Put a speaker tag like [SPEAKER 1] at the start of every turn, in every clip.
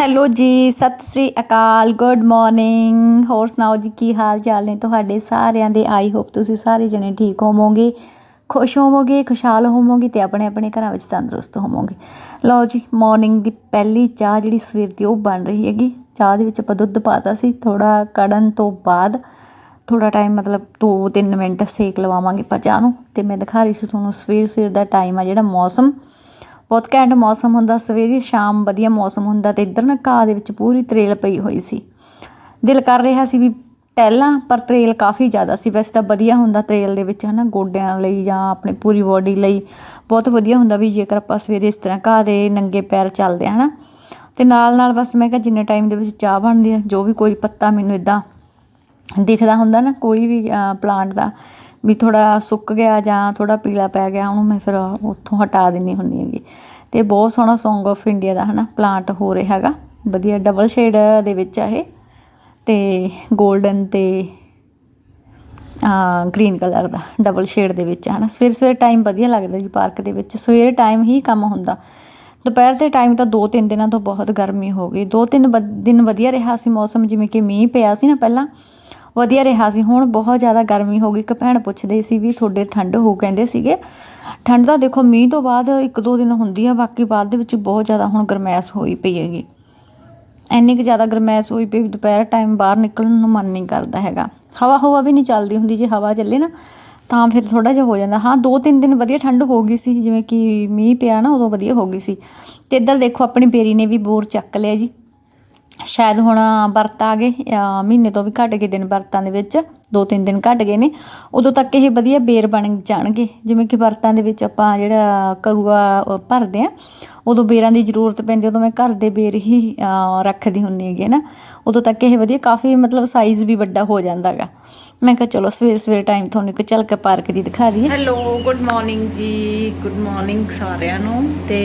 [SPEAKER 1] Hello ਜੀ, ਸਤਿ ਸ੍ਰੀ ਅਕਾਲ, good morning. ਹੋਰ ਸੁਣਾਓ ਜੀ, ਕੀ ਹਾਲ ਚਾਲ ਨੇ ਤੁਹਾਡੇ ਸਾਰਿਆਂ ਦੇ? ਆਈ ਹੋਪ ਤੁਸੀਂ ਸਾਰੇ ਜਣੇ ਠੀਕ ਹੋਵੋਗੇ। ਖੁਸ਼ ਹੋਵੋਗੇ, ਖੁਸ਼ਹਾਲ ਹੋਵੋਗੇ ਤੇ ਆਪਣੇ ਆਪਣੇ ਘਰਾਂ ਵਿੱਚ ਤੰਦਰੁਸਤ ਹੋਵੋਗੇ। ਲਓ ਜੀ, ਮਾਰਨਿੰਗ ਦੀ ਪਹਿਲੀ ਚਾਹ ਜਿਹੜੀ ਸਵੇਰ ਦੀ ਉਹ ਬਣ ਰਹੀ ਹੈਗੀ। ਚਾਹ ਦੇ ਵਿੱਚ ਆਪਾਂ ਦੁੱਧ ਪਾਤਾ ਸੀ ਥੋੜਾ ਕੜਨ ਤੋਂ ਬਾਅਦ ਥੋੜਾ ਟਾਈਮ ਮਤਲਬ 2-3 ਮਿੰਟ ਸੇਕ ਲਵਾਵਾਂਗੇ ਆਪਾਂ ਚਾਹ ਨੂੰ। ਤੇ ਮੈਂ ਦਿਖਾ ਰਹੀ ਸੀ ਤੁਹਾਨੂੰ ਸਵੇਰ ਸਵੇਰ ਦਾ ਟਾਈਮ ਆ ਜਿਹੜਾ ਮੌਸਮ। ਬਹੁਤ ਘੈਂਟ ਮੌਸਮ ਹੁੰਦਾ, ਸਵੇਰੇ ਸ਼ਾਮ ਵਧੀਆ ਮੌਸਮ ਹੁੰਦਾ ਤੇ ਇੱਧਰ ਨਾ ਘਾਹ ਦੇ ਵਿੱਚ ਪੂਰੀ ਤਰੇਲ ਪਈ ਹੋਈ ਸੀ। ਦਿਲ ਕਰ ਰਿਹਾ ਸੀ ਵੀ ਟਹਿਲਾਂ ਪਰ ਤਰੇਲ ਕਾਫੀ ਜ਼ਿਆਦਾ ਸੀ, ਵੈਸੇ ਤਾਂ ਵਧੀਆ ਹੁੰਦਾ ਤਰੇਲ ਦੇ ਵਿੱਚ ਹਨਾ, ਗੋਡਿਆਂ ਲਈ ਜਾਂ ਆਪਣੇ ਪੂਰੀ ਬੋਡੀ ਲਈ ਬਹੁਤ ਵਧੀਆ ਹੁੰਦਾ ਵੀ ਜੇਕਰ ਆਪਾਂ ਸਵੇਰੇ ਇਸ ਤਰ੍ਹਾਂ ਘਾਹ ਦੇ ਨੰਗੇ ਪੈਰ ਚੱਲਦੇ ਹਾਂ ਹਨਾ। ਤੇ ਨਾਲ ਨਾਲ ਬਸ ਮੈਂ ਕਿਹਾ ਜਿੰਨੇ ਟਾਈਮ ਦੇ ਵਿੱਚ ਚਾਹ ਬਣਦੀ ਹੈ ਜੋ ਵੀ ਕੋਈ ਪੱਤਾ ਮੈਨੂੰ ਇਦਾਂ ਦਿਖਦਾ ਹੁੰਦਾ ਨਾ, ਕੋਈ ਵੀ ਪਲਾਂਟ ਦਾ ਵੀ ਥੋੜ੍ਹਾ ਸੁੱਕ ਗਿਆ ਜਾਂ ਥੋੜ੍ਹਾ ਪੀਲਾ ਪੈ ਗਿਆ, ਉਹਨੂੰ ਮੈਂ ਫਿਰ ਉੱਥੋਂ ਹਟਾ ਦਿੰਦੀ ਹੁੰਦੀ ਹੈਗੀ। ਅਤੇ ਬਹੁਤ ਸੋਹਣਾ ਸੌਂਗ of ਇੰਡੀਆ ਦਾ ਹੈ ਨਾ ਪਲਾਂਟ ਹੋ ਰਿਹਾ ਹੈਗਾ। ਵਧੀਆ ਡਬਲ ਸ਼ੇਡ ਦੇ ਵਿੱਚ ਆ ਇਹ। ਅਤੇ ਗੋਲਡਨ ਅਤੇ ਆ ਗ੍ਰੀਨ ਕਲਰ ਦਾ ਡਬਲ ਸ਼ੇਡ ਦੇ ਵਿੱਚ ਹੈ ਨਾ ਸਵੇਰ ਸਵੇਰ ਟਾਈਮ ਵਧੀਆ ਲੱਗਦਾ ਜੀ ਪਾਰਕ ਦੇ ਵਿੱਚ। ਸਵੇਰ ਟਾਈਮ ਹੀ ਕੰਮ ਹੁੰਦਾ। ਦੁਪਹਿਰ ਦੇ ਟਾਈਮ ਤਾਂ 2-3 ਦਿਨਾਂ ਤੋਂ ਬਹੁਤ ਗਰਮੀ ਹੋ ਗਈ। 2-3 ਦਿਨ ਵਧੀਆ ਰਿਹਾ ਸੀ ਮੌਸਮ ਜਿਵੇਂ ਕਿ ਮੀਂਹ ਪਿਆ ਸੀ ਨਾ ਪਹਿਲਾਂ। ਵਧੀਆ ਰਿਹਾ ਸੀ। ਹੁਣ ਬਹੁਤ ਜ਼ਿਆਦਾ ਗਰਮੀ ਹੋ ਗਈ। ਇੱਕ ਭੈਣ ਪੁੱਛਦੇ ਸੀ ਵੀ ਤੁਹਾਡੇ ਠੰਡ ਹੋ ਕਹਿੰਦੇ ਸੀਗੇ। ਠੰਡ ਤਾਂ ਦੇਖੋ ਮੀਂਹ ਤੋਂ ਬਾਅਦ ਇੱਕ ਦੋ ਦਿਨ ਹੁੰਦੀ ਆ, ਬਾਕੀ ਬਾਅਦ ਦੇ ਵਿੱਚ ਬਹੁਤ ਜ਼ਿਆਦਾ ਹੁਣ ਗਰਮੈਸ਼ ਹੋਈ ਪਈ ਹੈਗੀ। ਇੰਨੀ ਕੁ ਜ਼ਿਆਦਾ ਗਰਮੈਸ਼ ਹੋਈ ਪਈ ਵੀ ਦੁਪਹਿਰ ਟਾਈਮ ਬਾਹਰ ਨਿਕਲਣ ਨੂੰ ਮਨ ਨਹੀਂ ਕਰਦਾ ਹੈਗਾ। ਹਵਾ ਹਵਾ ਵੀ ਨਹੀਂ ਚੱਲਦੀ ਹੁੰਦੀ। ਜੇ ਹਵਾ ਚੱਲੇ ਨਾ, ਤਾਂ ਫਿਰ ਥੋੜਾ ਜਿਹਾ ਹੋ ਜਾਂਦਾ। ਹਾਂ, ਦੋ ਤਿੰਨ ਦਿਨ ਵਧੀਆ ਠੰਡ ਹੋ ਗਈ ਸੀ। ਜਿਵੇਂ ਕਿ ਮੀਂਹ ਪਿਆ ਨਾ, ਉਦੋਂ ਵਧੀਆ ਹੋ ਗਈ ਸੀ। ਤੇ ਇੱਧਰ ਦੇਖੋ, ਆਪਣੀ ਬੇਰੀ ਨੇ ਵੀ ਬੋਰ ਚੱਕ ਲਿਆ ਜੀ। ਸ਼ਾਇਦ ਹੁਣ ਵਰਤ ਆ ਗਏ ਮਹੀਨੇ ਤੋਂ ਵੀ ਘੱਟ ਗਏ ਦਿਨ ਵਰਤਾਂ ਦੇ ਵਿੱਚ ਦੋ ਤਿੰਨ ਦਿਨ ਘੱਟ ਗਏ ਨੇ। ਉਦੋਂ ਤੱਕ ਇਹ ਵਧੀਆ ਬੇਰ ਬਣ ਜਾਣਗੇ। ਜਿਵੇਂ ਕਿ ਵਰਤਾਂ ਦੇ ਵਿੱਚ ਆਪਾਂ ਜਿਹੜਾ ਕਰੂਆ ਭਰਦੇ ਆ, ਉਦੋਂ ਬੇਰਾਂ ਦੀ ਜ਼ਰੂਰਤ ਪੈਂਦੀ, ਉਦੋਂ ਮੈਂ ਘਰ ਦੇ ਬੇਰ ਹੀ ਰੱਖਦੀ ਹੁੰਨੀ ਹੈਗੀ ਹੈ ਨਾ। ਉਦੋਂ ਤੱਕ ਇਹ ਵਧੀਆ ਕਾਫੀ ਮਤਲਬ ਸਾਈਜ਼ ਵੀ ਵੱਡਾ ਹੋ ਜਾਂਦਾਗਾ ਮੈਂ ਕਿਹਾ ਚਲੋ ਸਵੇਰ ਸਵੇਰ ਟਾਈਮ ਤੁਹਾਨੂੰ ਇੱਕ ਝਲਕ ਪਾਰਕ ਦੀ ਦਿਖਾ ਦਈਏ। ਹੈਲੋ ਗੁੱਡ ਮਾਰਨਿੰਗ ਜੀ। ਗੁੱਡ ਮਾਰਨਿੰਗ ਸਾਰਿਆਂ ਨੂੰ। ਤੇ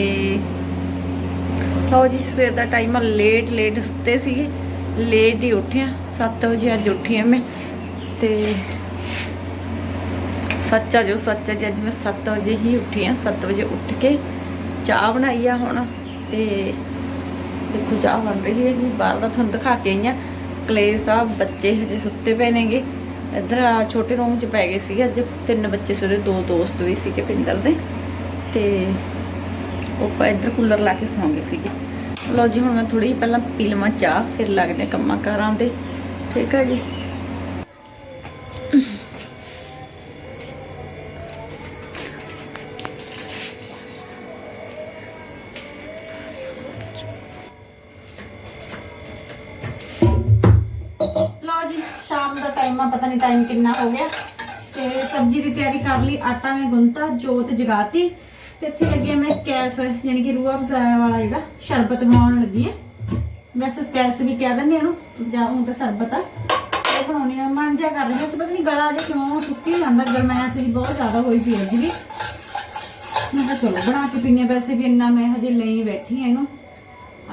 [SPEAKER 1] ਸੋ ਜੀ, ਸਵੇਰ ਦਾ ਟਾਈਮ ਆ ਲੇਟ ਲੇਟ ਸੁੱਤੇ ਸੀਗੇ। ਲੇਟ ਹੀ ਉੱਠਿਆ 7 ਵਜੇ ਅੱਜ ਉੱਠੀ ਆ ਮੈਂ। ਤੇ ਸੱਚਾ ਜੋ ਸੱਚਾ ਜੀ, ਅੱਜ ਮੈਂ 7 ਵਜੇ ਹੀ ਉੱਠੀ ਆ 7 ਵਜੇ ਉੱਠ ਕੇ ਚਾਹ ਬਣਾਈ ਆ ਹੁਣ। ਤੇ ਦੇਖੋ, ਚਾਹ ਬਣ ਰਹੀ ਹੈ ਜੀ, ਬਾਹਰ ਦਾ ਤੁਹਾਨੂੰ ਦਿਖਾ ਕੇ ਆਈ ਆ। ਕਲੇ ਸਾਹਿਬ, ਬੱਚੇ ਹਜੇ ਸੁੱਤੇ ਪਏ ਨੇਗੇ। ਇੱਧਰ ਛੋਟੇ ਰੂਮ 'ਚ ਪੈ ਗਏ ਸੀ ਅੱਜ। ਤਿੰਨ ਬੱਚੇ ਸਵੇਰੇ ਦੋ ਦੋਸਤ ਵੀ ਸੀਗੇ ਪਿੰਦਰ ਦੇ। ਤੇ ਉਹ ਆਪਾਂ ਇੱਧਰ ਕੂਲਰ ਲਾ ਕੇ ਸੌਂ ਗਏ ਸੀਗੇ। ਲਓ ਜੀ, ਹੁਣ ਮੈਂ ਥੋੜੀ ਜਿਹੀ ਪਹਿਲਾਂ ਪੀ ਲਵਾਂ ਚਾਹ, ਫਿਰ ਲੱਗਦੇ ਕੰਮਾਂ ਕਾਰਾਂ ਤੇ। ਠੀਕ ਹੈ ਜੀ। ਲਓ ਜੀ, ਸ਼ਾਮ ਦਾ ਟਾਈਮ ਆ, ਪਤਾ ਨਹੀਂ ਟਾਈਮ ਕਿੰਨਾ ਹੋ ਗਿਆ। ਤੇ ਸਬਜ਼ੀ ਦੀ ਤਿਆਰੀ ਕਰ ਲਈ, ਆਟਾ ਮੈਂ ਗੁੰਨਤਾ, ਜੋਤ ਜਗਾਤੀ। ਤੇ ਇੱਥੇ ਲੱਗੀ ਮੈਂ ਸਕੈਸ ਯਾਨੀ ਕਿ ਰੂਹ ਅਫਜ਼ਾ ਵਾਲਾ ਜਿਹੜਾ, ਸ਼ਰਬਤ ਬਣਾਉਣ ਲੱਗੀ ਹੈ ਵੈਸੇ ਸਕੈਸ ਵੀ ਕਹਿ ਦਿੰਦੇ ਆ ਇਹਨੂੰ, ਜਾਂ ਉਹ ਤਾਂ ਸ਼ਰਬਤ ਆ। ਇਹ ਬਣਾਉਣੀ ਆ ਮਨ ਜਾ ਕਰ ਰਹੀ ਸੀ ਪਤਾ ਨਹੀਂ ਗਲਾ ਜਿਹਾ ਕਿਉਂ ਸੁੱਕੀ ਜਾਂਦਾ ਗਰਮੈਸ਼ ਜੀ ਬਹੁਤ ਜ਼ਿਆਦਾ ਹੋਈ ਪਈ ਅੱਜ ਵੀ। ਮੈਂ ਕਿਹਾ ਚਲੋ, ਬਣਾ ਕੇ ਪੀਣੇ ਵੈਸੇ ਵੀ ਇੰਨਾ ਮੈਂ ਹਜੇ ਲਈ ਬੈਠੀ ਆ ਇਹਨੂੰ।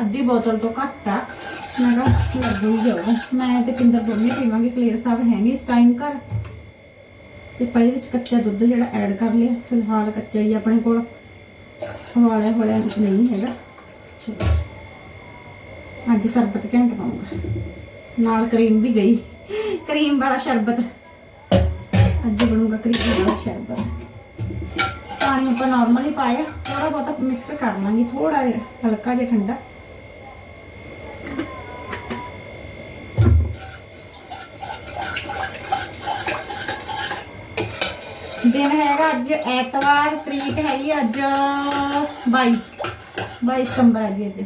[SPEAKER 1] ਅੱਧੀ ਬੋਤਲ ਤੋਂ ਘੱਟ ਆ। ਮੈਂ ਕਿਹਾ ਲੱਗੂ ਜਾਓ ਮੈਂ ਤੇ ਪਿੰਦਰ ਦੋਨੇ ਪੀਵਾਂਗੇ ਕਲੀਅਰ ਸਾਹਿਬ ਹੈ ਨਹੀਂ ਇਸ ਟਾਈਮ ਘਰ। ਤੇ ਪਹਿਲੇ ਵਿੱਚ ਕੱਚਾ ਦੁੱਧ ਜਿਹੜਾ ਐਡ ਕਰ ਲਿਆ। ਫਿਲਹਾਲ ਕੱਚਾ ਹੀ ਆਪਣੇ ਕੋਲ। ਉਬਾਲਿਆ ਹੋਇਆ ਨਹੀਂ ਹੈਗਾ। ਅੱਜ ਸ਼ਰਬਤ ਘੈਂਟ ਪਾਉਂਗਾ। ਨਾਲ ਕਰੀਮ ਵੀ ਗਈ। ਕਰੀਮ ਵਾਲਾ ਸ਼ਰਬਤ। ਅੱਜ ਬਣੂਗਾ ਕਰੀਮ ਵਾਲਾ ਸ਼ਰਬਤ। ਪਾਣੀ ਆਪਾਂ ਨਾਰਮਲੀ ਪਾਇਆ ਥੋੜਾ ਬਹੁਤਾ ਮਿਕਸ ਕਰ ਲਾਂਗੇ ਥੋੜਾ ਜਿਹਾ ਹਲਕਾ ਜਿਹਾ ਠੰਡਾ। ਦਿਨ ਹੈਗਾ ਅੱਜ ਐਤਵਾਰ ਤਰੀਕ ਹੈਗੀ ਅੱਜ 22 22 ਸਤੰਬਰ ਹੈਗੀ ਅੱਜ।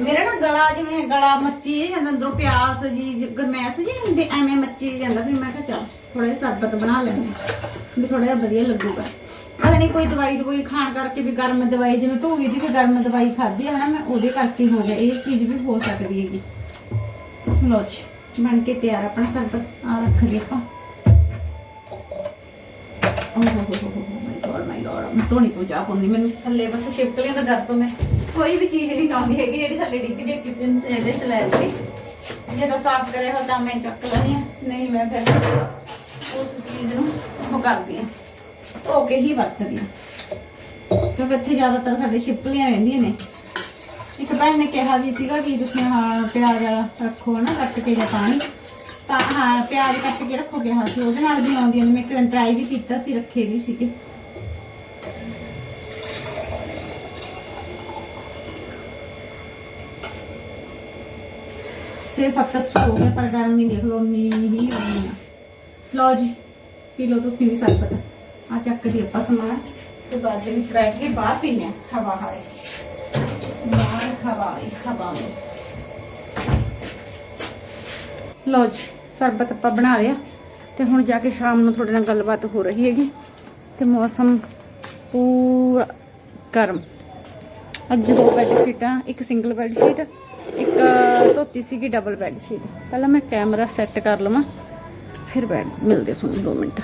[SPEAKER 1] ਮੇਰਾ ਨਾ ਗਲਾ ਜਿਵੇਂ ਗਲਾ ਮੱਚੀ ਜਾਂਦਾ ਅੰਦਰੋਂ ਪਿਆਸ ਜੀ ਗਰਮੈਸ਼ ਜੀ ਹੁੰਦੀ ਐਵੇਂ ਮੱਚੀ ਜਾਂਦਾ ਫਿਰ ਮੈਂ ਕਿਹਾ ਚੱਲ ਥੋੜਾ ਜਿਹਾ ਸਰਬਤ ਬਣਾ ਲੈਂਦੇ ਹਾਂ, ਵੀ ਥੋੜਾ ਜਿਹਾ ਵਧੀਆ ਲੱਗੂਗਾ। ਪਤਾ ਨਹੀਂ ਕੋਈ ਦਵਾਈ ਦਵਾਈ ਖਾਣ ਕਰਕੇ ਵੀ ਗਰਮ ਦਵਾਈ ਜਿਵੇਂ ਢੂਹੀ ਦੀ ਵੀ ਗਰਮ ਦਵਾਈ ਖਾਧੀ ਹੈ ਨਾ ਮੈਂ ਉਹਦੇ ਕਰਕੇ ਹੋ ਗਿਆ। ਇਹ ਚੀਜ਼ ਵੀ ਹੋ ਸਕਦੀ ਹੈਗੀ। ਲੋ ਜੀ ਬਣ ਕੇ ਤਿਆਰ ਆਪਣਾ ਸਰਬਤ ਆ ਰੱਖ ਦੇ ਆਪਾਂ। ਓਹ ਹੋ ਹੋ ਹੋ ਮਾਈ ਮਾਈ ਮੈਂ ਮੈਨੂੰ। ਥੱਲੇ ਬਸ ਛਿਪਕਲੀਆਂ ਦਾ ਡਰ ਤੋਂ ਮੈਂ। ਕੋਈ ਵੀ ਚੀਜ਼ ਨਹੀਂ ਲਾਉਂਦੀ ਹੈਗੀ ਜਿਹੜੀ ਥੱਲੇ ਡਿੱਗ ਜੇ ਕਿਚਨ ਤੇ ਇਹਦੇ ਲੈ ਲਈ ਜੇ ਤਾਂ ਸਾਫ਼ ਕਰਿਆ ਹੋ ਤਾਂ ਮੈਂ ਚੱਕ ਲੈਣੀ ਆ। ਨਹੀਂ ਮੈਂ ਫਿਰ ਉਸ ਚੀਜ਼ ਨੂੰ ਉਹ ਕਰਦੀ ਧੋ ਕੇ ਹੀ ਵਰਤਦੀ ਆ ਕਿਉਂਕਿ ਇੱਥੇ ਜ਼ਿਆਦਾਤਰ ਸਾਡੇ ਛਿਪਕਲੀਆਂ ਰਹਿੰਦੀਆਂ ਨੇ। ਇੱਕ ਭੈਣ ਨੇ ਕਿਹਾ ਵੀ ਸੀਗਾ ਕਿ ਤੁਸੀਂ ਹਾਂ ਪਿਆਜ਼ ਰੱਖੋ ਨਾ ਕੱਟ ਕੇ ਜਾਂ ਪਾਣੀ। ਤਾਂ ਹਾਂ, ਪਿਆਜ਼ ਕੱਟ ਕੇ ਰੱਖੋ ਕਿਹਾ ਸੀ ਉਹਦੇ ਨਾਲ ਵੀ ਆਉਂਦੀਆਂ ਨੇ ਮੈਂ ਇੱਕ ਟਰਾਈ ਵੀ ਕੀਤਾ ਸੀ, ਰੱਖੇ ਵੀ ਸੀਗੇ। ਸੇ ਸੱਤ ਸੌ ਹੋ ਗਿਆ ਪਰ ਗਰਮੀ ਦੇਖ ਲਓ ਉਨੀ ਹੀ ਹੋਣੀ ਆ। ਲਓ ਜੀ, ਪੀ ਲਓ ਤੁਸੀਂ ਵੀ ਸਰਬਤ। ਆ ਚੱਕ ਦੀ ਆਪਾਂ ਸਮਾਨ ਤੇ ਬਾਅਦ ਦੇ ਵਿੱਚ ਬੈਠ ਕੇ ਬਾਹਰ ਪੀਨੇ ਹਵਾ ਹਾਏ ਬਾਹਰ ਹਵਾ ਆਈ ਹਵਾ ਆਈ ਲਓ ਜੀ, ਸਰਬਤ ਆਪਾਂ ਬਣਾ ਲਿਆ ਤੇ ਹੁਣ ਜਾ ਕੇ ਸ਼ਾਮ ਨੂੰ ਤੁਹਾਡੇ ਨਾਲ ਗੱਲਬਾਤ ਹੋ ਰਹੀ ਹੈਗੀ ਤੇ ਮੌਸਮ ਪੂਰਾ ਗਰਮ। ਅੱਜ ਦੋ ਬੈੱਡ ਸ਼ੀਟਾਂ ਇੱਕ ਸਿੰਗਲ ਬੈੱਡ ਸ਼ੀਟ ਇੱਕ ਧੋਤੀ ਸੀਗੀ ਡਬਲ ਬੈੱਡ ਸ਼ੀਟ ਪਹਿਲਾਂ ਮੈਂ ਕੈਮਰਾ ਸੈੱਟ ਕਰ ਲਵਾਂ, ਫਿਰ ਬੈਡ ਮਿਲਦੇ ਤੁਹਾਨੂੰ 2 ਮਿੰਟ।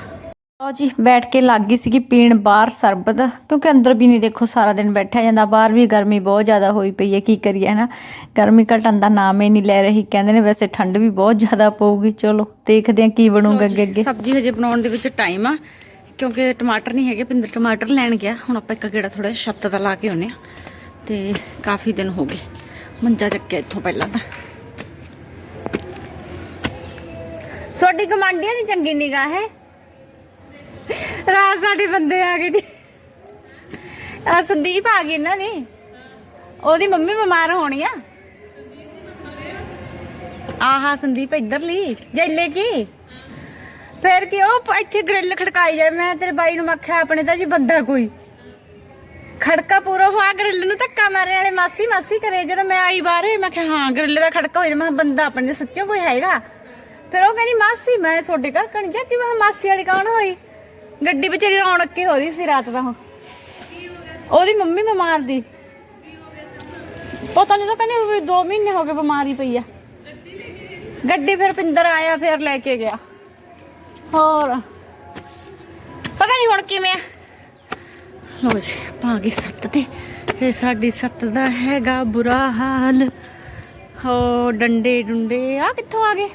[SPEAKER 1] ਲਓ ਜੀ ਬੈਠ ਕੇ ਲੱਗ ਗਈ ਸੀਗੀ ਪੀਣ ਬਾਹਰ ਸਰਬਤ। ਕਿਉਂਕਿ ਅੰਦਰ ਵੀ ਨਹੀਂ ਦੇਖੋ ਸਾਰਾ ਦਿਨ ਬੈਠਿਆ ਜਾਂਦਾ। ਬਾਹਰ ਵੀ ਗਰਮੀ ਬਹੁਤ ਜ਼ਿਆਦਾ ਹੋਈ ਪਈ ਹੈ ਕੀ ਕਰੀਏ ਹੈ ਨਾ ਗਰਮੀ ਘਟਣ ਦਾ ਨਾਮ ਹੀ ਨਹੀਂ ਲੈ ਰਹੀ ਕਹਿੰਦੇ ਨੇ ਵੈਸੇ ਠੰਡ ਵੀ ਬਹੁਤ ਜ਼ਿਆਦਾ ਪਊਗੀ। ਚਲੋ ਦੇਖਦੇ ਹਾਂ ਕੀ ਬਣੂਗਾ ਅੱਗੇ ਅੱਗੇ। ਸਬਜ਼ੀ ਹਜੇ ਬਣਾਉਣ ਦੇ ਵਿੱਚ ਟਾਈਮ ਆ ਕਿਉਂਕਿ ਟਮਾਟਰ ਨਹੀਂ ਹੈਗੇ ਪਿੰਦਰ ਟਮਾਟਰ ਲੈਣ ਗਿਆ। ਹੁਣ ਆਪਾਂ ਇੱਕ ਗੇੜਾ ਥੋੜਾ ਛੱਤ ਦਾ ਲਾ ਕੇ ਆਉਨੇ ਆ ਤੇ ਕਾਫੀ ਦਿਨ ਹੋ ਗਏ ਮੰਜਾ ਚੱਕਿਆ ਇੱਥੋਂ ਪਹਿਲਾਂ ਤਾਂ। ਤੁਹਾਡੀ ਕਮਾਂਡੀਆਂ ਦੀ ਚੰਗੀ ਨਿਗਾਹ ਹੈ। ਰਾਤ ਸਾਡੇ ਬੰਦੇ ਆ ਗਏ ਜੀ। ਆ ਸੰਦੀਪ ਆ ਗਈ ਇਹਨਾਂ ਦੀ। ਉਹਦੀ ਮੰਮੀ ਬਿਮਾਰ ਹੋਣੀ ਆ। ਆਹਾ ਸੰਦੀਪ ਇੱਧਰਲੀ। ਜੈਲੇ ਕੀ। ਫਿਰ ਕਿ ਉਹ ਇੱਥੇ ਗ੍ਰਿਲ ਖੜਕਾਈ ਜਾਏ। ਮੈਂ ਤੇਰੇ ਬਾਈ ਨੂੰ ਆਖਿਆ, ਆਪਣੇ ਤਾਂ ਜੀ ਬੰਦਾ ਕੋਈ। ਖੜਕਾ ਪੂਰਾ ਹੋਇਆ ਗ੍ਰਿਲ ਨੂੰ ਧੱਕਾ ਮਾਰੇ ਵਾਲੇ ਮਾਸੀ ਮਾਸੀ ਕਰੇ ਜਦੋਂ ਮੈਂ ਆਈ ਬਾਹਰ, ਮੈਂ ਕਿਹਾ, ਹਾਂ ਗ੍ਰਿਲ ਦਾ ਖੜਕਾ ਹੋਇਆ ਮੈਂ ਕਿਹਾ, ਬੰਦਾ ਆਪਣੇ ਦੇ ਸੱਚੋ ਕੋਈ ਹੈਗਾ। ਫਿਰ ਉਹ ਕਹਿੰਦੀ, ਮਾਸੀ, ਮੈਂ ਤੁਹਾਡੇ ਘਰ ਕਣ ਜਾ ਕਿ ਮੈਂ ਕਿਹਾ, ਮਾਸੀ ਵਾਲੀ ਕੌਣ ਹੋਈ? ਗੱਡੀ ਵਿਚਾਰੀ ਰੌਣਕ ਕੇ ਹੋ ਰਹੀ ਸੀ ਰਾਤ ਦਾ ਉਹ ਉਹਦੀ ਮੰਮੀ ਬਿਮਾਰ ਦੀ। ਪਤਾ ਨਹੀਂ ਤਾਂ ਕਹਿੰਦੇ ਵੀ 2 ਮਹੀਨੇ ਹੋ ਗਏ ਬਿਮਾਰੀ ਪਈ ਆ। ਗੱਡੀ ਫਿਰ ਪਿੰਦਰ ਆਇਆ, ਫਿਰ ਲੈ ਕੇ ਗਿਆ। ਹੋਰ। ਪਤਾ ਨਹੀਂ ਹੁਣ ਕਿਵੇਂ ਆ। ਲੋ ਜੀ, ਆਪਾਂ ਸੱਤ ਤੇ। ਤੇ ਸਾਡੀ ਸੱਤ ਦਾ ਹੈਗਾ ਬੁਰਾ ਹਾਲ। ਹੋ ਡੰਡੇ ਡੁੰਡੇ ਆ ਕਿੱਥੋਂ ਆ ਗਏ?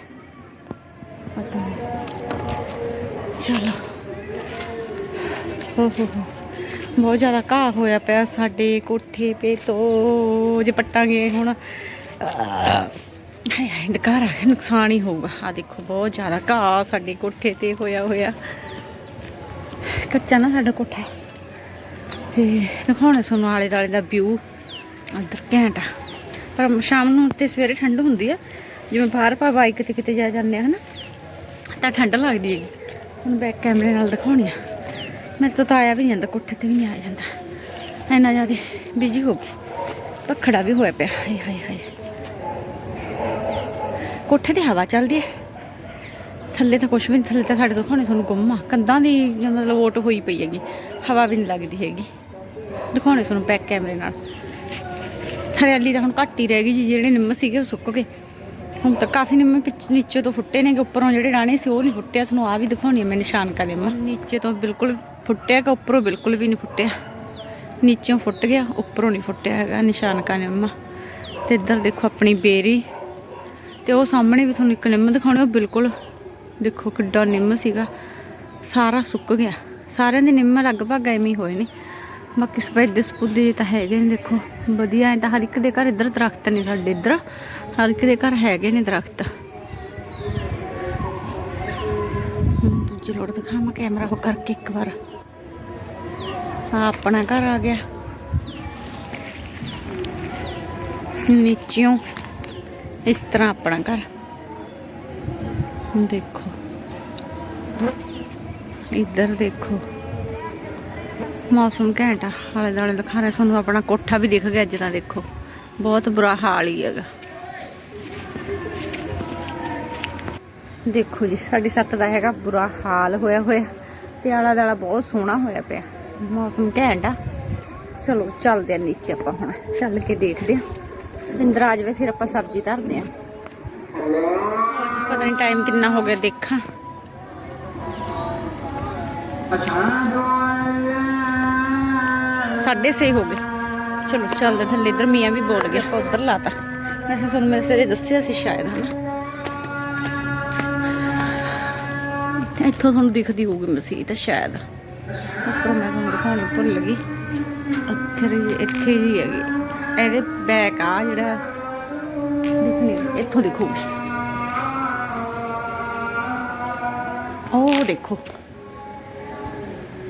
[SPEAKER 1] ਪਤਾ ਨਹੀਂ ਚਲੋ। ਹੋ ਹੋ ਹੋ ਬਹੁਤ ਜ਼ਿਆਦਾ ਘਾਹ ਹੋਇਆ ਪਿਆ ਸਾਡੇ ਕੋਠੇ ਪੇ ਤੋਂ ਜੇ ਪੱਟਾਂਗੇ ਹੁਣ ਹਾਏ ਹਾਏ ਡਕਾਰ ਆ ਗਿਆ, ਨੁਕਸਾਨ ਹੀ ਹੋਊਗਾ। ਆ ਦੇਖੋ ਬਹੁਤ ਜ਼ਿਆਦਾ ਘਾਹ ਸਾਡੇ ਕੋਠੇ ਤੇ ਹੋਇਆ ਹੋਇਆ। ਕੱਚਾ ਨਾ ਸਾਡਾ ਕੋਠਾ। ਤੇ ਦਿਖਾਉਣਾ ਤੁਹਾਨੂੰ ਆਲੇ ਦਾਲੇ ਦਾ ਵਿਊ ਅੰਦਰ ਘੈਂਟ ਆ। ਪਰ ਸ਼ਾਮ ਨੂੰ ਤੇ ਸਵੇਰੇ ਠੰਡ ਹੁੰਦੀ ਆ। ਜਿਵੇਂ ਬਾਹਰ ਪਾ ਬਾਈਕ ਤੇ ਕਿਤੇ ਜਾ ਜਾਂਦੇ ਆ ਹਨਾ ਤਾਂ ਠੰਡ ਲੱਗਦੀ ਹੈਗੀ। ਤੁਹਾਨੂੰ ਬੈਕ ਕੈਮਰੇ ਨਾਲ ਦਿਖਾਉਣੀ ਆ। ਮੇਰੇ ਤੋਂ ਤਾਂ ਆਇਆ ਵੀ ਨਹੀਂ ਜਾਂਦਾ, ਕੋਠੇ ਤੇ ਵੀ ਨਹੀਂ ਆਇਆ ਜਾਂਦਾ। ਇੰਨਾ ਜ਼ਿਆਦਾ ਬਿਜ਼ੀ ਹੋ ਗਈ। ਪਖੜਾ ਵੀ ਹੋਇਆ ਪਿਆ। ਹਾਏ ਹਾਏ ਹਾਏ। ਕੋਠੇ ਤੇ ਹਵਾ ਚੱਲਦੀ ਹੈ। ਥੱਲੇ ਤਾਂ ਕੁਛ ਵੀ ਨਹੀਂ ਥੱਲੇ ਤਾਂ ਸਾਡੇ ਦਿਖਾਉਣੇ ਤੁਹਾਨੂੰ ਗੁੰਮ ਆ। ਕੰਧਾਂ ਦੀ ਮਤਲਬ ਓਟ ਹੋਈ ਪਈ ਹੈਗੀ। ਹਵਾ ਵੀ ਨਹੀਂ ਲੱਗਦੀ ਹੈਗੀ। ਦਿਖਾਉਣੇ ਤੁਹਾਨੂੰ ਪੈਕ ਕੈਮਰੇ ਨਾਲ। ਹਰਿਆਲੀ ਤਾਂ ਹੁਣ ਘੱਟ ਹੀ ਰਹਿ ਗਈ ਜੀ, ਜਿਹੜੇ ਨਿੰਮ ਸੀਗੇ ਉਹ ਸੁੱਕ ਗਏ। ਹੁਣ ਤਾਂ ਕਾਫੀ ਨਿੰਮ ਪਿੱਛੇ, ਨੀਚੇ ਤੋਂ ਫੁੱਟੇ ਨੇ ਕਿ ਉੱਪਰੋਂ ਜਿਹੜੇ ਰਾਣੇ ਸੀ, ਉਹ ਨਹੀਂ ਫੁੱਟਿਆ। ਤੁਹਾਨੂੰ ਆ ਵੀ ਦਿਖਾਉਣੀ ਹੈ ਮੈਂ ਨਿਸ਼ਾਨ ਕਾ ਨਿੰਮ ਨੀਚੇ ਤੋਂ ਬਿਲਕੁਲ ਫੁੱਟਿਆ ਕਿ ਉੱਪਰੋਂ ਬਿਲਕੁਲ ਵੀ ਨਹੀਂ ਫੁੱਟਿਆ। ਨੀਚੋਂ ਫੁੱਟ ਗਿਆ, ਉੱਪਰੋਂ ਨਹੀਂ ਫੁੱਟਿਆ ਹੈਗਾ ਨਿਸ਼ਾਨਕਾ ਨਿੰਮ ਤੇ ਇੱਧਰ ਦੇਖੋ ਆਪਣੀ ਬੇਰੀ। ਤੇ ਉਹ ਸਾਹਮਣੇ ਵੀ ਤੁਹਾਨੂੰ ਇੱਕ ਨਿੰਮ ਦਿਖਾਉਣੀ, ਉਹ ਬਿਲਕੁਲ ਦੇਖੋ ਕਿੱਡਾ ਨਿੰਮ ਸੀਗਾ। ਸਾਰਾ ਸੁੱਕ ਗਿਆ। ਸਾਰਿਆਂ ਦੇ ਨਿੰਮ ਲਗਭਗ ਐਵੇਂ ਹੋਏ ਨੇ। ਬਾਕੀ ਸਪੈਦੇ ਸਪੁੱਦੇ ਤਾਂ ਹੈਗੇ ਨੇ, ਦੇਖੋ। ਵਧੀਆ ਐ ਤਾਂ ਹਰ ਇੱਕ ਦੇ ਘਰ ਇੱਧਰ ਦਰਖਤ ਨੇ ਸਾਡੇ ਇੱਧਰ। ਹਰ ਇੱਕ ਦੇ ਘਰ ਹੈਗੇ ਨੇ ਦਰਖਤ। ਦੂਜੀ ਲੋੜ ਦਿਖਾਵਾਂ ਕੈਮਰਾ ਹੋ ਕਰਕੇ ਇੱਕ ਵਾਰ। ਆ ਆਪਣਾ ਘਰ ਆ ਗਿਆ। ਨੀਚਿਓਂ, ਇਸ ਤਰ੍ਹਾਂ ਆਪਣਾ ਘਰ। ਦੇਖੋ। ਇੱਧਰ ਦੇਖੋ। ਮੌਸਮ ਘੈਂਟ ਆ, ਆਲੇ ਦੁਆਲੇ ਦਿਖਾ ਰਿਹਾ, ਤੁਹਾਨੂੰ ਆਪਣਾ ਕੋਠਾ ਵੀ ਦਿਖ ਗਿਆ, ਅੱਜ ਤਾਂ ਦੇਖੋ। ਬਹੁਤ ਬੁਰਾ ਹਾਲ ਹੀ ਹੈਗਾ। ਦੇਖੋ ਜੀ ਸਾਡੀ ਸੱਤ ਦਾ ਹੈਗਾ ਬੁਰਾ ਹਾਲ ਹੋਇਆ ਹੋਇਆ ਤੇ ਆਲਾ ਦਾਲਾ ਬਹੁਤ ਸੋਹਣਾ ਹੋਇਆ ਪਿਆ। ਮੌਸਮ ਘੈਂਟ ਆ। ਚਲੋ, ਚੱਲਦੇ ਆ ਨੀਚੇ ਆਪਾਂ ਹੁਣ। ਚੱਲ ਕੇ ਦੇਖਦੇ ਆ। ਇੰਦਰ ਆ ਜਾਵੇ, ਫਿਰ ਆਪਾਂ ਸਬਜ਼ੀ ਧਰਦੇ ਆ। ਪਤਾ ਨਹੀਂ ਟਾਈਮ ਕਿੰਨਾ ਹੋ ਗਿਆ ਦੇਖਾਂ। ਸਾਢੇ ਛੇ ਹੋ ਗਏ। ਚਲੋ, ਚੱਲਦੇ ਥੱਲੇ ਇਧਰ ਮੀਆਂ ਵੀ ਬੋਲ ਗਿਆ। ਆਪਾਂ ਉਧਰ ਲਾਤਾ। ਵੈਸੇ ਤੁਹਾਨੂੰ ਮੇਰੇ ਸਵੇਰੇ ਦੱਸਿਆ ਸੀ ਸ਼ਾਇਦ, ਹਨਾ? ਇੱਥੋਂ ਤੁਹਾਨੂੰ ਦਿਖਦੀ ਹੋਊਗੀ ਮਸੀਤ, ਸ਼ਾਇਦ। ਉੱਪਰ ਮੈਂ ਦਿਖਾਉਣੀ ਭੁੱਲ ਗਈ। ਇੱਥੇ ਹੀ- ਇੱਥੇ ਹੀ ਹੈਗੀ। ਇਹਦੇ ਬੈਕ ਆ ਜਿਹੜਾ ਦਿਖਣੀ ਇੱਥੋਂ ਦਿਖੂਗੀ। ਉਹ ਦੇਖੋ।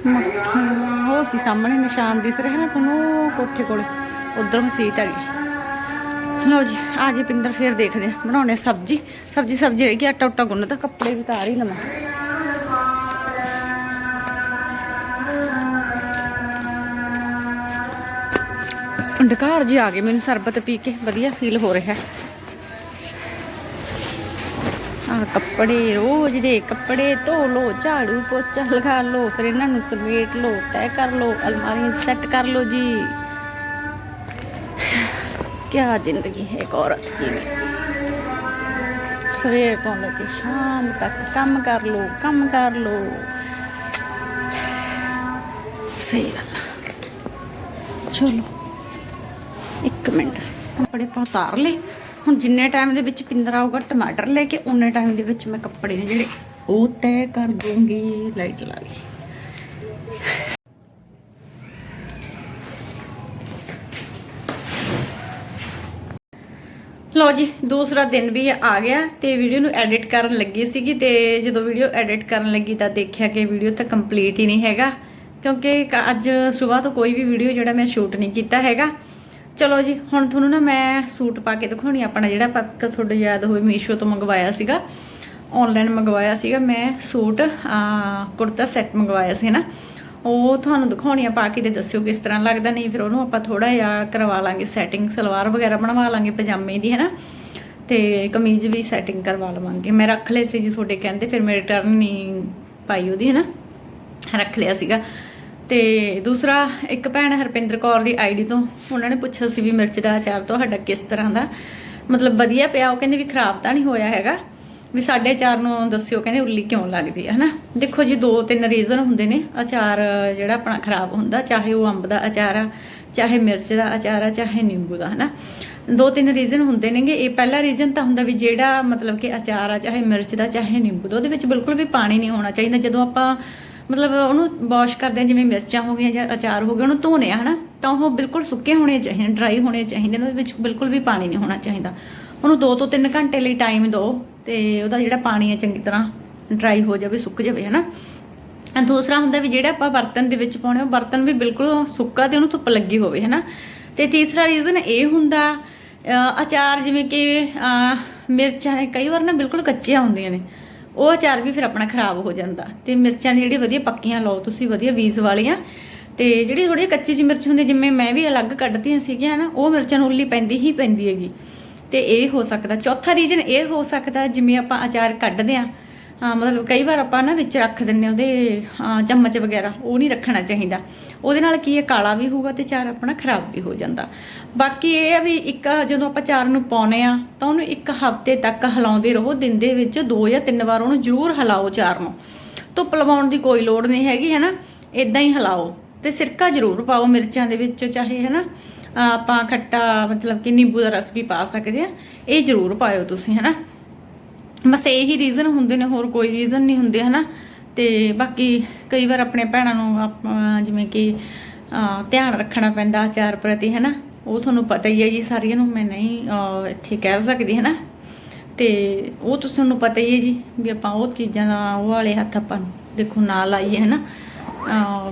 [SPEAKER 1] ਮੱਖੀਆਂ ਉਹ ਸੀ ਸਾਹਮਣੇ ਨਿਸ਼ਾਨ ਦਿਸ ਰਿਹਾ ਨਾ ਤੁਹਾਨੂੰ, ਕੋਠੇ ਕੋਲ। ਉਧਰ ਮਸਜਿਦ ਹੈਗੀ। ਲਓ ਜੀ, ਆ ਜੀ ਪਿੰਦਰ, ਫੇਰ ਦੇਖਦੇ ਆ ਬਣਾਉਣੇ ਸਬਜੀ। ਸਬਜੀ ਸਬਜੀ ਰਹਿ ਗਈ ਆਟਾ ਉਟਾ ਗੁੰਨ ਤਾਂ ਕੱਪੜੇ ਵੀ ਤਾਰ ਹੀ ਲਵਾਂ। अंधकार जी आ गए मैं शरबत पी के वजिया फील हो रहा है आ, कपड़े रोज दे कपड़े धो तो लो झाड़ू पोचा लगा लो फिर इन्होंने समेट लो तय कर लो अलमारी सैट कर लो जी क्या ज़िंदगी है एक औरत की सवेर तो लेके शाम तक कम कर लो कम कर लो सही गल चलो ਇੱਕ ਮਿੰਟ। ਕੱਪੜੇ ਪਾ ਉਤਾਰ ਲਏ। ਹੁਣ ਜਿੰਨੇ ਟਾਈਮ ਦੇ ਵਿੱਚ ਪਿੰਦਰ ਆਊਗਾ, ਟਮਾਟਰ ਲੈ ਕੇ, ਉਨੇ ਟਾਈਮ ਦੇ ਵਿੱਚ ਮੈਂ ਕੱਪੜੇ ਨੇ ਜਿਹੜੇ ਉਹ ਤੈਅ ਕਰ ਦੂੰਗੀ। ਲਾਈਟ ਲਾ ਲਈ। ਲੋ ਜੀ, ਦੂਸਰਾ ਦਿਨ ਵੀ ਆ ਗਿਆ ਤੇ ਵੀਡੀਓ ਨੂੰ ਐਡਿਟ ਕਰਨ ਲੱਗੀ ਸੀਗੀ ਤੇ ਜਦੋਂ ਵੀਡੀਓ ਐਡਿਟ ਕਰਨ ਲੱਗੀ ਤਾਂ ਦੇਖਿਆ ਕਿ ਵੀਡੀਓ ਤਾਂ ਕੰਪਲੀਟ ਹੀ ਨਹੀਂ ਹੈਗਾ। ਕਿਉਂਕਿ ਅੱਜ ਸਵੇਰ ਤੋਂ ਕੋਈ ਵੀ ਵੀਡੀਓ ਜਿਹੜਾ ਮੈਂ ਸ਼ੂਟ ਨਹੀਂ ਕੀਤਾ ਹੈਗਾ। ਚਲੋ ਜੀ, ਹੁਣ ਤੁਹਾਨੂੰ ਨਾ ਮੈਂ ਸੂਟ ਪਾ ਕੇ ਦਿਖਾਉਣੀ, ਆਪਣਾ ਜਿਹੜਾ ਪੱਕ ਤੁਹਾਡੇ ਯਾਦ ਹੋਵੇ ਮੀਸ਼ੋ ਤੋਂ ਮੰਗਵਾਇਆ ਸੀਗਾ। ਆਨਲਾਈਨ ਮੰਗਵਾਇਆ ਸੀਗਾ, ਮੈਂ ਸੂਟ ਕੁੜਤਾ ਸੈੱਟ ਮੰਗਵਾਇਆ ਸੀ ਨਾ ਉਹ ਤੁਹਾਨੂੰ ਦਿਖਾਉਣੀ ਆ, ਪਾ ਕੇ ਤੇ ਦੱਸਿਓ ਕਿਸ ਤਰ੍ਹਾਂ ਲੱਗਦਾ, ਨਹੀਂ ਫਿਰ ਉਹਨੂੰ ਆਪਾਂ ਥੋੜਾ ਜਿਹਾ ਕਰਵਾ ਲਾਂਗੇ ਸੈਟਿੰਗ ਸਲਵਾਰ ਵਗੈਰਾ ਬਣਵਾ ਲਾਂਗੇ ਪਜਾਮੇ ਦੀ, ਹੈਨਾ। ਤੇ ਕਮੀਜ਼ ਵੀ ਸੈਟਿੰਗ ਕਰਵਾ ਲਵਾਂਗੇ। ਮੈਂ ਰੱਖ ਲਏ ਸੀ ਜੀ ਤੁਹਾਡੇ ਕਹਿੰਦੇ, ਫਿਰ ਮੈਂ ਰਿਟਰਨ ਨਹੀਂ ਪਾਈ ਉਹਦੀ, ਹੈਨਾ। ਰੱਖ ਲਿਆ ਸੀਗਾ। ਤੇ ਦੂਸਰਾ ਇੱਕ ਭੈਣ ਹਰਪਿੰਦਰ ਕੌਰ ਦੀ ਆਈਡੀ ਤੋਂ ਉਹਨਾਂ ਨੇ ਪੁੱਛਿਆ ਸੀ ਵੀ ਮਿਰਚ ਦਾ ਅਚਾਰ ਤੁਹਾਡਾ ਕਿਸ ਤਰ੍ਹਾਂ ਦਾ। ਮਤਲਬ ਵਧੀਆ ਪਿਆ, ਉਹ ਕਹਿੰਦੇ ਵੀ ਖਰਾਬ ਤਾਂ ਨਹੀਂ ਹੋਇਆ ਹੈਗਾ। ਵੀ ਸਾਡੇ ਅਚਾਰ ਨੂੰ ਦੱਸਿਓ, ਕਹਿੰਦੇ ਉੱਲੀ ਕਿਉਂ ਲੱਗਦੀ ਹੈ ਹਨਾ? ਦੇਖੋ ਜੀ, ਦੋ ਤਿੰਨ ਰੀਜ਼ਨ ਹੁੰਦੇ ਨੇ। ਅਚਾਰ ਜਿਹੜਾ ਆਪਣਾ ਖਰਾਬ ਹੁੰਦਾ, ਚਾਹੇ ਉਹ ਅੰਬ ਦਾ ਅਚਾਰ ਆ, ਚਾਹੇ ਮਿਰਚ ਦਾ ਅਚਾਰ ਆ, ਚਾਹੇ ਨਿੰਬੂ ਦਾ, ਹਨਾ? ਦੋ ਤਿੰਨ ਰੀਜ਼ਨ ਹੁੰਦੇ ਨੇਗੇ। ਇਹ ਪਹਿਲਾ ਰੀਜ਼ਨ ਤਾਂ ਹੁੰਦਾ ਵੀ ਜਿਹੜਾ ਮਤਲਬ ਕਿ ਅਚਾਰ ਆ, ਚਾਹੇ ਮਿਰਚ ਦਾ, ਚਾਹੇ ਨਿੰਬੂ ਦਾ, ਉਹਦੇ ਵਿੱਚ ਬਿਲਕੁਲ ਵੀ ਪਾਣੀ ਨਹੀਂ ਹੋਣਾ ਚਾਹੀਦਾ। ਜਦੋਂ ਆਪਾਂ ਮਤਲਬ ਉਹਨੂੰ ਵਾਸ਼ ਕਰਦੇ ਆ ਜਿਵੇਂ ਮਿਰਚਾਂ ਹੋ ਗਈਆਂ ਜਾਂ ਅਚਾਰ ਹੋ ਗਿਆ ਉਹਨੂੰ ਧੋਨੇ ਆ, ਹਨਾ? ਤਾਂ ਉਹ ਬਿਲਕੁਲ ਸੁੱਕੇ ਹੋਣੇ ਚਾਹੀਦੇ ਡਰਾਈ ਹੋਣੇ ਚਾਹੀਦੇ ਨੇ, ਉਹਦੇ ਵਿੱਚ ਬਿਲਕੁਲ ਵੀ ਪਾਣੀ ਨਹੀਂ ਹੋਣਾ ਚਾਹੀਦਾ। ਉਹਨੂੰ 2 ਤੋਂ 3 ਘੰਟੇ ਲਈ ਟਾਈਮ ਦਿਓ ਤੇ ਉਹਦਾ ਜਿਹੜਾ ਪਾਣੀ ਹੈ ਚੰਗੀ ਤਰ੍ਹਾਂ ਡਰਾਈ ਹੋ ਜਾਵੇ, ਸੁੱਕ ਜਾਵੇ, ਹਨਾ? ਆ ਦੂਸਰਾ ਹੁੰਦਾ ਵੀ ਜਿਹੜਾ ਆਪਾਂ ਬਰਤਨ ਦੇ ਵਿੱਚ ਪਾਉਣੇ ਉਹ ਬਰਤਨ ਵੀ ਬਿਲਕੁਲ ਸੁੱਕਾ ਤੇ ਉਹਨੂੰ ਧੁੱਪ ਲੱਗੀ ਹੋਵੇ, ਹਨਾ? ਤੇ ਤੀਸਰਾ ਰੀਜ਼ਨ ਇਹ ਹੁੰਦਾ ਅਚਾਰ ਜਿਵੇਂ ਕਿ ਮਿਰਚਾਂ, ਕਈ ਵਾਰ ਨਾ ਬਿਲਕੁਲ ਕੱਚੀਆਂ ਹੁੰਦੀਆਂ ਨੇ। ਉਹ ਅਚਾਰ ਵੀ ਫਿਰ ਆਪਣਾ ਖਰਾਬ ਹੋ ਜਾਂਦਾ। ਤੇ ਮਿਰਚਾਂ ਨੇ ਜਿਹੜੀ ਵਧੀਆ ਪੱਕੀਆਂ ਲਓ ਤੁਸੀਂ, ਵਧੀਆ ਬੀਜ ਵਾਲੀਆਂ। ਤੇ ਜਿਹੜੀ ਥੋੜੀ ਕੱਚੀ ਜਿਹੀ ਮਿਰਚ ਹੁੰਦੀ, ਜਿਵੇਂ ਮੈਂ ਵੀ ਅਲੱਗ ਕੱਢਦੀਆਂ ਸੀਗੀਆਂ ਨਾ, ਉਹ ਮਿਰਚਾਂ ਨੂੰ ਉੱਲੀ ਪੈਂਦੀ ਹੀ ਪੈਂਦੀ ਹੈਗੀ। ਤੇ ਇਹ ਹੋ ਸਕਦਾ। ਚੌਥਾ ਰੀਜਨ ਇਹ ਹੋ ਸਕਦਾ, ਜਿਵੇਂ ਆਪਾਂ ਅਚਾਰ ਕੱਢਦੇ ਆ ਮਤਲਬ ਕਈ ਵਾਰ ਆਪਾਂ ਨਾ ਵਿੱਚ ਰੱਖ ਦਿੰਨੇ ਉਹਦੇ ਚਮਚ ਵਗੈਰਾ, ਉਹ ਨਹੀਂ ਰੱਖਣਾ ਚਾਹੀਦਾ। ਉਹਦੇ ਨਾਲ ਕੀ ਹੈ, ਕਾਲਾ ਵੀ ਹੋਊਗਾ ਤੇ ਚਾਰ ਆਪਣਾ ਖਰਾਬ ਵੀ ਹੋ ਜਾਂਦਾ। ਬਾਕੀ ਇਹ ਆ ਵੀ ਇੱਕ ਜਦੋਂ ਆਪਾਂ ਚਾਰ ਨੂੰ ਪਾਉਨੇ ਆ ਤਾਂ ਉਹਨੂੰ ਇੱਕ ਹਫ਼ਤੇ ਤੱਕ ਹਿਲਾਉਂਦੇ ਰਹੋ, ਦਿਨ ਦੇ ਵਿੱਚ ਦੋ ਜਾਂ ਤਿੰਨ ਵਾਰ ਉਹਨੂੰ ਜ਼ਰੂਰ ਹਿਲਾਓ ਚਾਰ ਨੂੰ। ਧੁੱਪ ਲਵਾਉਣ ਦੀ ਕੋਈ ਲੋੜ ਨਹੀਂ ਹੈਗੀ, ਹੈ ਨਾ? ਇਦਾਂ ਹੀ ਹਿਲਾਓ। ਤੇ ਸਿਰਕਾ ਜ਼ਰੂਰ ਪਾਓ ਮਿਰਚਾਂ ਦੇ ਵਿੱਚ, ਚਾਹੇ, ਹੈ ਨਾ? ਆਪਾਂ ਖੱਟਾ, ਮਤਲਬ ਕਿ ਨਿੰਬੂ ਦਾ ਰਸ ਵੀ ਪਾ ਸਕਦੇ ਆ ਇਹ ਜ਼ਰੂਰ ਪਾਇਓ ਤੁਸੀਂ, ਹੈ ਨਾ? ਬਸ ਇਹੀ ਰੀਜ਼ਨ ਹੁੰਦੇ ਨੇ ਹੋਰ ਕੋਈ ਰੀਜ਼ਨ ਨਹੀਂ ਹੁੰਦੇ ਹਨਾ? ਤੇ ਬਾਕੀ ਕਈ ਵਾਰ ਆਪਣੇ ਭੈਣਾਂ ਨੂੰ ਆਪਾਂ ਜਿਵੇਂ ਕਿ ਧਿਆਨ ਰੱਖਣਾ ਪੈਂਦਾ ਆਚਾਰ ਪ੍ਰਤੀ ਹਨਾ? ਉਹ ਤੁਹਾਨੂੰ ਪਤਾ ਹੀ ਹੈ ਜੀ ਸਾਰੀਆਂ ਨੂੰ ਮੈਂ ਨਹੀਂ ਇੱਥੇ ਕਹਿ ਸਕਦੀ ਹਨਾ? ਤੇ ਉਹ ਤੁਸੀਂ ਤੁਹਾਨੂੰ ਪਤਾ ਹੀ ਹੈ ਜੀ ਵੀ ਆਪਾਂ ਉਹ ਚੀਜ਼ਾਂ ਦਾ ਉਹ ਵਾਲੇ ਹੱਥ ਆਪਾਂ ਨੂੰ ਦੇਖੋ ਨਾਲ ਆਈਏ ਹਨਾ? ਅਹ,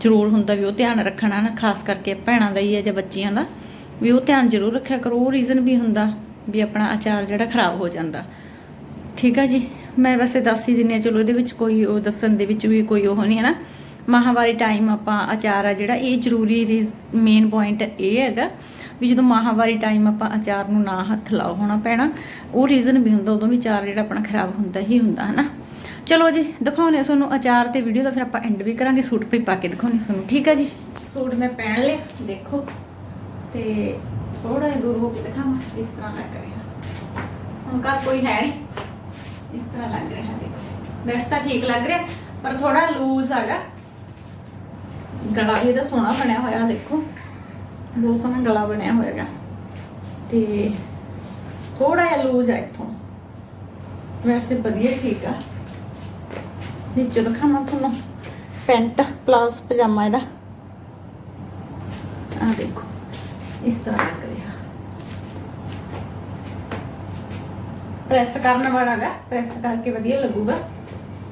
[SPEAKER 1] ਜ਼ਰੂਰ ਹੁੰਦਾ ਵੀ ਉਹ ਧਿਆਨ ਰੱਖਣਾ ਨਾ ਖਾਸ ਕਰਕੇ ਭੈਣਾਂ ਦਾ ਹੀ ਹੈ ਜਾਂ ਬੱਚੀਆਂ ਦਾ ਵੀ ਉਹ ਧਿਆਨ ਜ਼ਰੂਰ ਰੱਖਿਆ ਕਰੋ ਉਹ ਰੀਜ਼ਨ ਵੀ ਹੁੰਦਾ। ਵੀ ਆਪਣਾ ਅਚਾਰ ਜਿਹੜਾ ਖਰਾਬ ਹੋ ਜਾਂਦਾ। ਠੀਕ ਆ ਜੀ? ਮੈਂ ਵੈਸੇ ਦੱਸ ਹੀ ਦਿੰਨੀ ਆ ਚਲੋ ਇਹਦੇ ਵਿੱਚ ਕੋਈ ਉਹ ਦੱਸਣ ਦੇ ਵਿੱਚ ਵੀ ਕੋਈ ਉਹ ਨਹੀਂ ਹੈ ਨਾ। ਮਾਹਵਾਰੀ ਟਾਈਮ ਆਪਾਂ ਅਚਾਰ ਆ ਜਿਹੜਾ, ਇਹ ਜ਼ਰੂਰੀ ਮੇਨ ਪੁਆਇੰਟ ਇਹ ਹੈਗਾ ਵੀ ਜਦੋਂ ਮਾਹਵਾਰੀ ਟਾਈਮ ਆਪਾਂ ਅਚਾਰ ਨੂੰ ਨਾ ਹੱਥ ਲਾਓ ਹੋਣਾ ਪੈਣਾ, ਉਹ ਰੀਜ਼ਨ ਵੀ ਹੁੰਦਾ, ਉਦੋਂ ਵੀ ਅਚਾਰ ਜਿਹੜਾ ਆਪਣਾ ਖਰਾਬ ਹੁੰਦਾ ਹੀ ਹੁੰਦਾ, ਹਨਾ। ਚਲੋ ਜੀ ਦਿਖਾਉਣੇ ਤੁਹਾਨੂੰ ਅਚਾਰ ਤੇ ਵੀਡੀਓ ਦਾ, ਫਿਰ ਆਪਾਂ ਐਂਡ ਵੀ ਕਰਾਂਗੇ, ਸੂਟ ਵੀ ਪਾ ਕੇ ਦਿਖਾਉਣੇ ਤੁਹਾਨੂੰ। ਠੀਕ ਆ ਜੀ? ਸੂਟ ਮੈਂ ਪਹਿਨ ਲਿਆ, ਦੇਖੋ। ਤੇ ਥੋੜਾ ਜਿਹਾ ਦੂਰ ਹੋ ਕੇ ਦਿਖਾਵਾਂ, ਇਸ ਤਰ੍ਹਾਂ ਲੱਗ ਰਿਹਾ। ਹੁਣ ਘਰ ਕੋਈ ਹੈ ਨਹੀਂ। ਇਸ ਤਰ੍ਹਾਂ ਲੱਗ ਰਿਹਾ, ਦੇਖੋ। ਵੈਸੇ ਤਾਂ ਠੀਕ ਲੱਗ ਰਿਹਾ, ਪਰ ਥੋੜਾ ਲੂਜ਼ ਹੈਗਾ। ਗਲਾ ਵੀ ਇਹਦਾ ਸੋਹਣਾ ਬਣਿਆ ਹੋਇਆ, ਦੇਖੋ। ਬਹੁਤ ਸੋਹਣਾ ਗਲਾ ਬਣਿਆ ਹੋਇਆਗਾ। ਤੇ ਥੋੜਾ ਜਿਹਾ ਲੂਜ਼ ਹੈ ਇੱਥੋਂ। ਵੈਸੇ ਵਧੀਆ ਠੀਕ ਆ। ਨੀਚੇ ਦਿਖਾਵਾਂ ਤੁਹਾਨੂੰ। ਪੈਂਟ ਪਲਾਸ ਪਜਾਮਾ ਇਹਦਾ। ਆ ਦੇਖੋ। ਇਸ ਤਰ੍ਹਾਂ ਲੱਗ ਰਿਹਾ। ਪ੍ਰੈਸ ਕਰਨ ਵਾਲਾ ਹੈਗਾ ਪ੍ਰੈਸ ਕਰਕੇ ਵਧੀਆ ਲੱਗੂਗਾ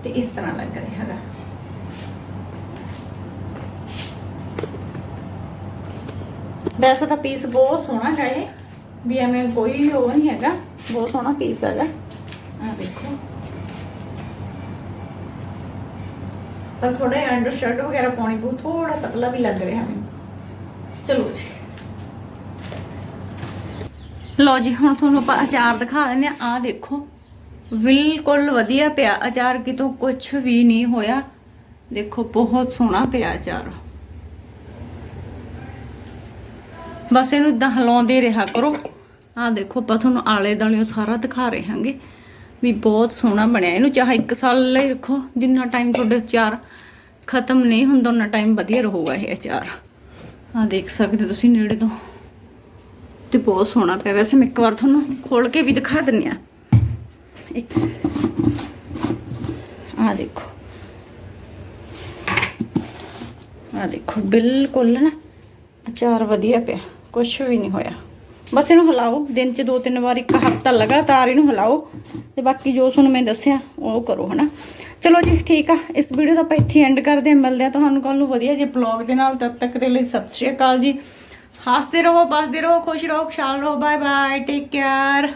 [SPEAKER 1] ਤੇ ਇਸ ਤਰ੍ਹਾਂ ਲੱਗ ਰਿਹਾ ਹੈਗਾ ਵੈਸੇ ਤਾਂ ਪੀਸ ਬਹੁਤ ਸੋਹਣਾ ਹੈ ਇਹ, ਵੀ ਐਵੇਂ ਕੋਈ ਉਹ ਨਹੀਂ ਹੈਗਾ, ਬਹੁਤ ਸੋਹਣਾ ਪੀਸ ਹੈਗਾ। ਆ ਦੇਖੋ। ਪਰ ਥੋੜਾ ਅੰਡਰ ਸ਼ਰਟ ਵਗੈਰਾ ਪਾਉਣੀ ਪਊ ਥੋੜਾ ਪਤਲਾ ਵੀ ਲੱਗ ਰਿਹਾ ਮੈਨੂੰ। ਚਲੋ ਜੀ। ਲਓ ਜੀ, ਹੁਣ ਤੁਹਾਨੂੰ ਆਪਾਂ ਅਚਾਰ ਦਿਖਾ ਦਿੰਦੇ ਆ ਆ ਦੇਖੋ, ਬਿਲਕੁਲ ਵਧੀਆ ਪਿਆ ਅਚਾਰ, ਕਿਤੋਂ ਕੁਝ ਵੀ ਨਹੀਂ ਹੋਇਆ। ਦੇਖੋ, ਬਹੁਤ ਸੋਹਣਾ ਪਿਆ ਅਚਾਰ। ਬਸ ਇਹਨੂੰ ਇਦਾਂ ਹਿਲਾਉਂਦੇ ਰਿਹਾ ਕਰੋ। ਆ ਦੇਖੋ, ਆਪਾਂ ਤੁਹਾਨੂੰ ਆਲੇ ਦਾਲਿਓ ਸਾਰਾ ਦਿਖਾ ਰਹੇ ਹਾਂਗੇ ਵੀ ਬਹੁਤ ਸੋਹਣਾ ਬਣਿਆ। ਇਹਨੂੰ ਚਾਹੇ 1 ਸਾਲ ਲਈ ਰੱਖੋ, ਜਿੰਨਾ ਟਾਈਮ ਤੁਹਾਡੇ ਅਚਾਰ ਖਤਮ ਨਹੀਂ ਹੁੰਦਾ ਉਹਨਾਂ ਟਾਈਮ ਵਧੀਆ ਰਹੂਗਾ ਇਹ ਅਚਾਰ। ਆ ਦੇਖ ਸਕਦੇ ਹੋ ਤੁਸੀਂ ਨੇੜੇ ਤੋਂ। ਤੇ ਬਹੁਤ ਸੋਹਣਾ ਪਿਆ। ਵੈਸੇ ਮੈਂ ਇੱਕ ਵਾਰ ਤੁਹਾਨੂੰ ਖੋਲ ਕੇ ਵੀ ਦਿਖਾ ਦਿੰਨੀ ਆ। ਇੱਕ ਆ ਦੇਖੋ। ਆ ਦੇਖੋ, ਬਿਲਕੁਲ ਨਾ ਅਚਾਰ ਵਧੀਆ ਪਿਆ। ਕੁਝ ਵੀ ਨਹੀਂ ਹੋਇਆ। ਬਸ ਇਹਨੂੰ ਹਿਲਾਓ। ਦਿਨ 'ਚ ਦੋ ਤਿੰਨ ਵਾਰ, ਇੱਕ ਹਫਤਾ ਲਗਾਤਾਰ ਇਹਨੂੰ ਹਿਲਾਓ। ਤੇ ਬਾਕੀ ਜੋ ਤੁਹਾਨੂੰ ਮੈਂ ਦੱਸਿਆ, ਉਹ ਕਰੋ, ਹਨਾ? ਚਲੋ ਜੀ, ਠੀਕ ਆ। ਇਸ ਵੀਡੀਓ ਦਾ ਆਪਾਂ ਇੱਥੇ ਐਂਡ ਕਰਦੇ ਹਾਂ। ਮਿਲਦੇ ਹਾਂ ਤੁਹਾਨੂੰ ਕੱਲ ਨੂੰ ਵਧੀਆ ਜਿਹੇ ਬਲੌਗ ਦੇ ਨਾਲ। ਤਦ ਤੱਕ ਦੇ ਲਈ ਸਤਿ ਸ਼੍ਰੀ ਅਕਾਲ ਜੀ। ਹੱਸਦੇ ਰਹੋ ਬਸਦੇ ਰਹੋ ਖੁਸ਼ ਰਹੋ ਖੁਸ਼ਹਾਲ ਰਹੋ ਬਾਏ ਬਾਏ ਟੇਕ ਕੇਅਰ